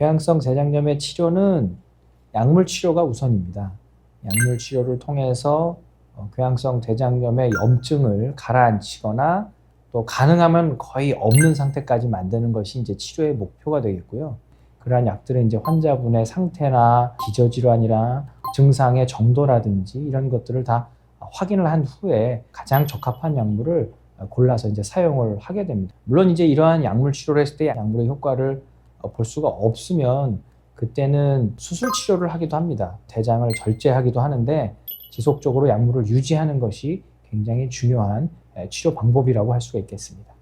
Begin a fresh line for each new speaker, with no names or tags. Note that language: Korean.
궤양성 대장염의 치료는 약물 치료가 우선입니다. 약물 치료를 통해서 어, 궤양성 대장염의 염증을 가라앉히거나 또 가능하면 거의 없는 상태까지 만드는 것이 이제 치료의 목표가 되겠고요. 그러한 약들은 이제 환자분의 상태나 기저질환이나 증상의 정도라든지 이런 것들을 다 확인을 한 후에 가장 적합한 약물을 골라서 이제 사용을 하게 됩니다. 물론 이제 이러한 약물 치료를 했을 때 약물의 효과를 어, 볼 수가 없으면 그때는 수술 치료를 하기도 합니다. 대장을 절제하기도 하는데 지속적으로 약물을 유지하는 것이 굉장히 중요한 에, 치료 방법이라고 할 수가 있겠습니다.